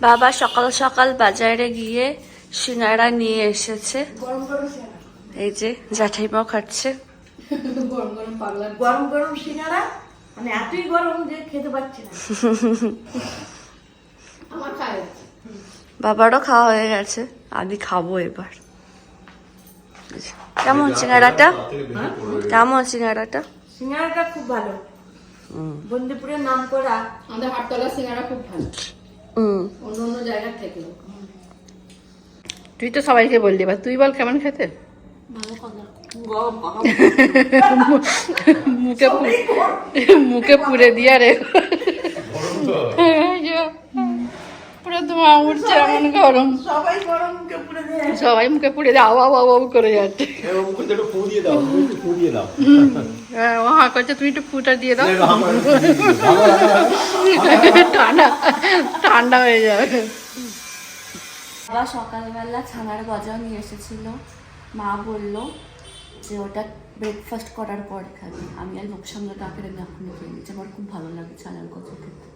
বাবা সকাল সকাল বাজারে গিয়ে সিঙ্গারা নিয়ে এসেছে। গরম গরম সিঙ্গারা। এই যে জ্যাঠাইমাও খাচ্ছে। গরম গরম পাগলা। গরম গরম সিঙ্গারা? মানে এতই গরম যে খেতে পাচ্ছি না। আমার বাবারও খাওয়া হয়ে গেছে। আমি খাব এবার। কেমন সিঙ্গারাটা? কেমন সিঙ্গারাটা? সিঙ্গারাটা খুব ভালো। বন্দিপুরের নাম করা। আমাদের হাটতলা সিঙ্গারা খুব ভালো। অন্য অন্য জায়গার থেকে। তুই তো সবাইকে বললি এবার তুই বল কেমন খেতে? মুখে মুখে পুরে দিয়া রে পুরো তোমার উঠছে এমন গরম। সবাই গরম মুখে পুরে দেয় সবাই মুখে পুড়ে দিয়ে করে যাচ্ছে। এরকম করে একটু ফু দিয়ে দাও একটু ফু দিয়ে দাও। হ্যাঁ, ও হা করছে তুমি একটু ফুটা দিয়ে দাও। ঠান্ডা ঠান্ডা হয়ে যাবে। বাবা সকালবেলা ছানার গজা নিয়ে এসেছিল। মা বলল যে ওটা ব্রেকফাস্ট করার পর খাবি। আমি আর লোক সামনে আমি এখনই খেয়ে নিচ্ছি আমার খুব ভালো লাগে ছানার গজা খেতে।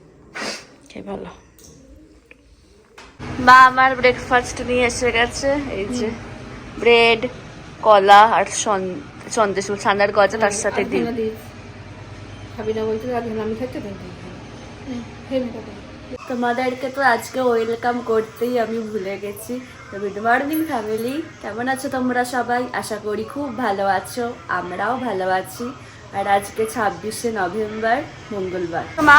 ভালো মা আমার ব্রেকফাস্ট নিয়ে এসে গেছে এই যে ব্রেড কলা আর সন্দেশ ছানার গজা তার সাথে ডিম খাবি না আমি তোমাদেরকে তো আজকে ওয়েলকাম করতেই আমি ভুলে গেছি। তো গুড মর্নিং ফ্যামিলি কেমন আছো তোমরা সবাই? আশা করি খুব ভালো আছো আমরাও ভালো আছি। আর আজকে ছাব্বিশে নভেম্বর মঙ্গলবার। মা?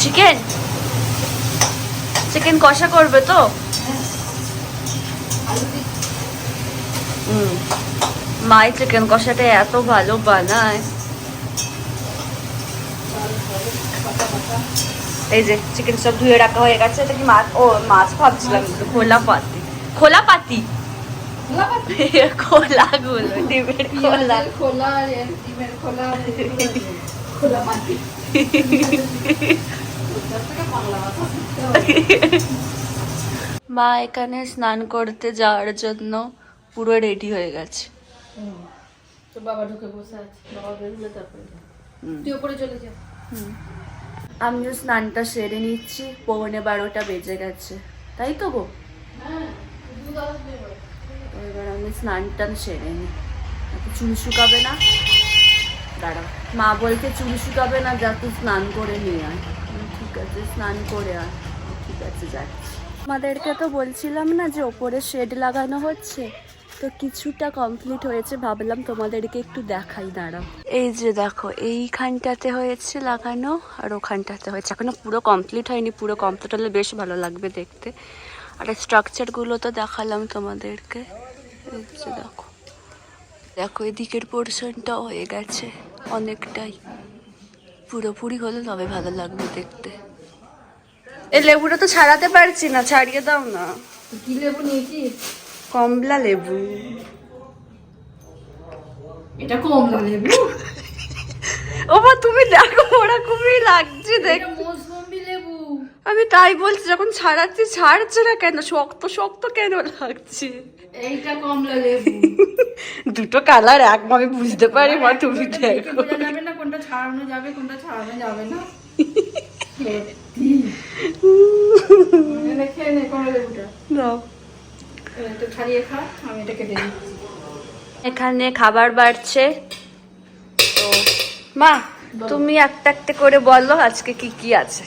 চিকেন? চিকেন কষা করবে তো? হুম মাই চিকেন কষাটা এত ভালো বানায়। এই যে চিকেন সব ধুয়ে রাখা হয়ে গেছে এটা কি মাছ ও মাছ ভাবছিলাম খোলা পাতি। খোলা পাতি? খোলা গুলো ডিমের খোলা। খোলা খোলা খোলা মা এখানে স্নান করতে যাওয়ার জন্য পুরো রেডি হয়ে গেছে। তো বাবা ঢুকে বসে আছে। বাবা বেরোলে তারপরে তুই ওপরে চলে যা। আমিও স্নানটা সেরে নিচ্ছি পৌনে বারোটা বেজে গেছে। তাই তো গো? এবার আমি স্নানটা সেরে নিই। চুল শুকাবে না। দাঁড়া। মা বলতে চুল শুকাবে না যা তুই স্নান করে নিয়ে আয়। আছে স্নান করে আয়। ঠিক আছে যাচ্ছি আমাদেরকে তো বলছিলাম না যে ওপরে শেড লাগানো হচ্ছে তো কিছুটা কমপ্লিট হয়েছে ভাবলাম তোমাদেরকে একটু দেখাই দাঁড়াও। এই যে দেখো এইখানটাতে হয়েছে লাগানো আর ওখানটাতে হয়েছে। এখনও পুরো কমপ্লিট হয়নি পুরো কমপ্লিট হলে বেশ ভালো লাগবে দেখতে। আর স্ট্রাকচারগুলো তো দেখালাম তোমাদেরকে। এই যে দেখো। দেখো এদিকের পোর্শনটাও হয়ে গেছে অনেকটাই। পুরোপুরি হলে তবে ভালো লাগবে দেখতে। এই লেবুটা তো ছাড়াতে পারছি না ছাড়িয়ে দাও না। কি লেবু নিয়েছিস? কমলা লেবু। এটা কমলা লেবু? ও মা তুমি দেখো ওরা খুবই লাগছে দেখ এটা মৌসুম্বি লেবু। আমি তাই বলছি যখন ছাড়াচ্ছি ছাড়ছে না কেন? শক্ত শক্ত কেন লাগছে? এইটা কমলা লেবু। দুটো কালার এক আমি বুঝতে পারি মা তুমি দেখো। না কোনটা ছাড়ানো যাবে কোনটা ছাড়ানো যাবে না। এখানে খাবার বাড়ছে। তো মা তুমি একটা একটা করে বলো আজকে কি কি আছে।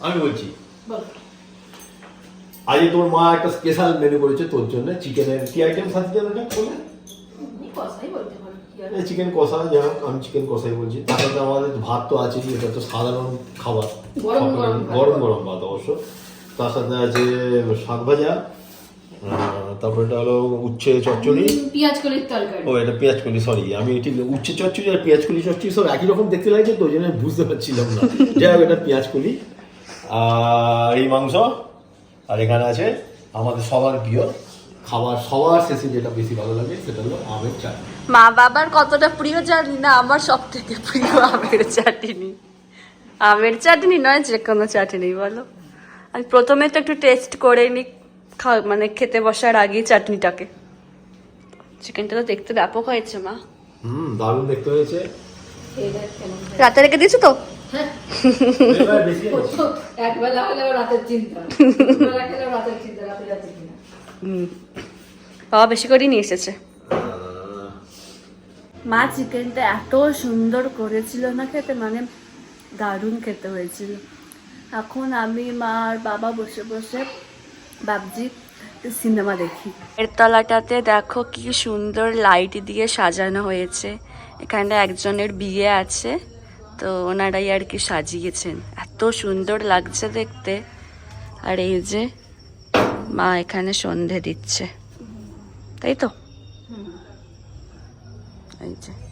আমি বলছি বল। আজকে তোর মা একটা স্পেশাল মেনু করেছে তোর জন্য চিকেনের কি আইটেম সাথে যেন বলে। কথাই বলতে চিকেন কষা যাই হোক আমি চিকেন কষাই বলছি তার সাথে আমাদের ভাত তো আছে এটা তো সাধারণ খাবার। গরম গরম ভাত। অবশ্য। তার সাথে আছে শাক ভাজা তারপর এটা হলো উচ্ছে চচ্চড়ি। পেঁয়াজ কলির তরকারি। ও এটা পেঁয়াজ কলি সরি আমি ঠিক উচ্ছে চচ্চড়ি আর পেঁয়াজ কলি চচ্চড়ি সব একই রকম দেখতে লাগছে তো ওই জন্য বুঝতে পারছিলাম না। যাই হোক এটা পেঁয়াজ কলি। আর এই মাংস আর এখানে আছে আমাদের সবার প্রিয় খাবার সবার শেষে যেটা বেশি ভালো লাগে সেটা হলো আমের চাটনি। মা বাবার কতটা প্রিয় জানি না আমার সব থেকে প্রিয় আমের চাটনি। আমের চাটনি নয় যে কোনো চাটনি বলো। আমি প্রথমে তো একটু টেস্ট করে নি খা- মানে খেতে বসার আগেই চাটনিটাকে। চিকেনটা তো দেখতে ব্যাপক হয়েছে মা। হুম দারুণ দেখতে হয়েছে। রাতে রেখে দিয়েছ তো? বেশি ও তো একবেলা হলে রাতের চিন্তা। রাতের চিন্তা রাতে যাচ্ছে বাবা বেশি করেই নিয়ে এসেছে। মা চিকেনটা এত সুন্দর করেছিল না খেতে মানে দারুণ খেতে হয়েছিল। এখন আমি মা আর বাবা বসে বসে ভাবছি সিনেমা দেখি। এর তলাটাতে দেখো কি সুন্দর লাইট দিয়ে সাজানো হয়েছে। এখানে একজনের বিয়ে আছে, তো ওনারাই আর কি সাজিয়েছেন। এত সুন্দর লাগছে দেখতে। আর এই যে মা এখানে সন্ধে দিচ্ছে। তাই তো? এই যে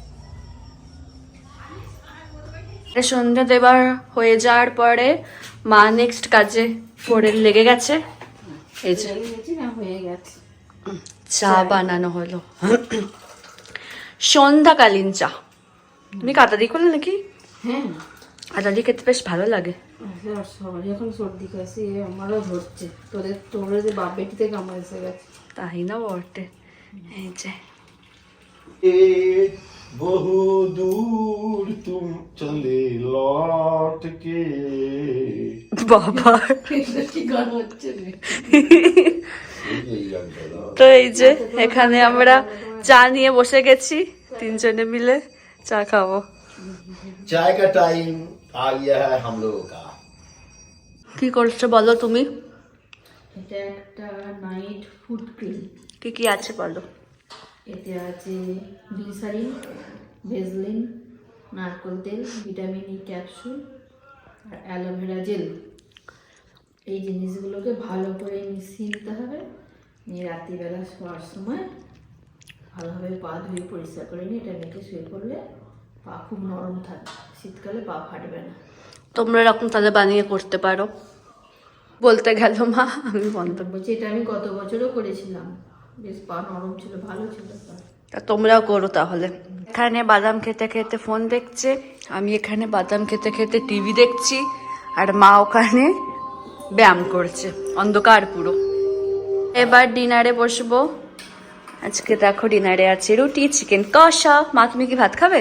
সন্ধে দেবার হয়ে যাওয়ার পরে মা নেক্সট কাজে পড়ে লেগে গেছে। এই যে। চা বানানো হলো। সন্ধ্যাকালীন চা। তুমি কাতা দিয়ে করলে নাকি? হ্যাঁ। কাতা খেতে বেশ ভালো লাগে। সবারই এখন সর্দি কাশি আমারও ধরছে। তোদের তোরে যে বাপ বেটিতে কামড় এসে গেছে। তাই না বটে? এই যে। এ বহু দূর তুম চলে লটকে। বাবা। তো এই যে এখানে আমরা চা নিয়ে বসে গেছি তিনজনে মিলে চা খাব। চায় কা টাইম আ গিয়া হ্যায় হাম লোগো কা। কি করছ বলো তুমি? এটা একটা নাইট ফুড ক্লিনিক কি কি আছে বলো? এতে আছে গ্লিসারিন ভেজলিন নারকোল তেল ভিটামিন ই ক্যাপসুল আর অ্যালোভেরা জেল। এই জিনিসগুলোকে ভালো করে মিশিয়ে নিতে হবে। নিয়ে রাত্রিবেলা শোয়ার সময় ভালোভাবে পা ধুয়ে পরিষ্কার করে নিয়ে এটা মেখে শুয়ে পড়লে পা খুব নরম থাকবে। শীতকালে পা ফাটবে না। তোমরা এরকম তাহলে বানিয়ে করতে পারো। বলতে গেল মা আমি বন্ধ বলছি এটা আমি গত বছরও করেছিলাম। তা তোমরাও করো তাহলে। এখানে বাদাম খেতে খেতে ফোন দেখছে, আমি এখানে বাদাম খেতে খেতে টিভি দেখছি, আর মা ওখানে ব্যায়াম করছে, অন্ধকার পুরো। এবার ডিনারে বসবো। আজকে দেখো ডিনারে আছে রুটি, চিকেন কষা। মা, তুমি কি ভাত খাবে?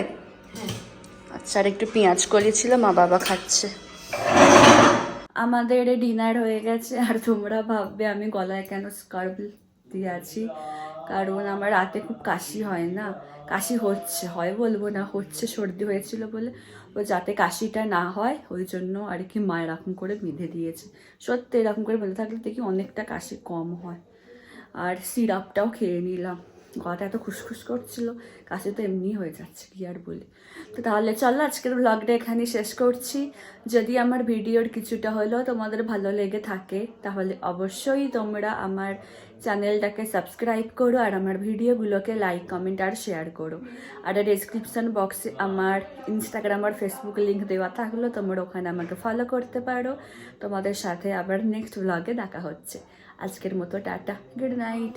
আচ্ছা আর একটু পেঁয়াজ ছিল, মা বাবা খাচ্ছে। আমাদের ডিনার হয়ে গেছে, আর তোমরা ভাববে আমি গলায় কেন স্কার্ফ দিয়ে আছি। কারণ আমার রাতে খুব কাশি হয় না। কাশি হচ্ছে, হয় বলব না, হচ্ছে সর্দি হয়েছিল বলে। ও যাতে কাশিটা না হয়, ওই জন্য আর কি মা এরকম করে বেঁধে দিয়েছে। সত্যি এরকম করে বেঁধে থাকলে দেখি অনেকটা কাশি কম হয়। আর সিরাপটাও খেয়ে নিলাম। গলাটা এত খুসখুস করছিল, কাশি তো এমনি হয়ে যাচ্ছে কি আর বলি। তো তাহলে চলো আজকের ব্লগটা এখানে শেষ করছি। যদি আমার ভিডিওর কিছুটা হলেও তোমাদের ভালো লেগে থাকে, তাহলে অবশ্যই তোমরা আমার চ্যানেলটাকে সাবস্ক্রাইব করো আর আমার ভিডিওগুলোকে লাইক কমেন্ট আর শেয়ার করো। আর ডেসক্রিপশন বক্সে আমার ইনস্টাগ্রাম আর ফেসবুক লিঙ্ক দেওয়া থাকল, তোমরা ওখানে আমাকে ফলো করতে পারো। তোমাদের সাথে আবার নেক্সট ব্লগে দেখা হচ্ছে। আজকের মতো টাটা গুড নাইট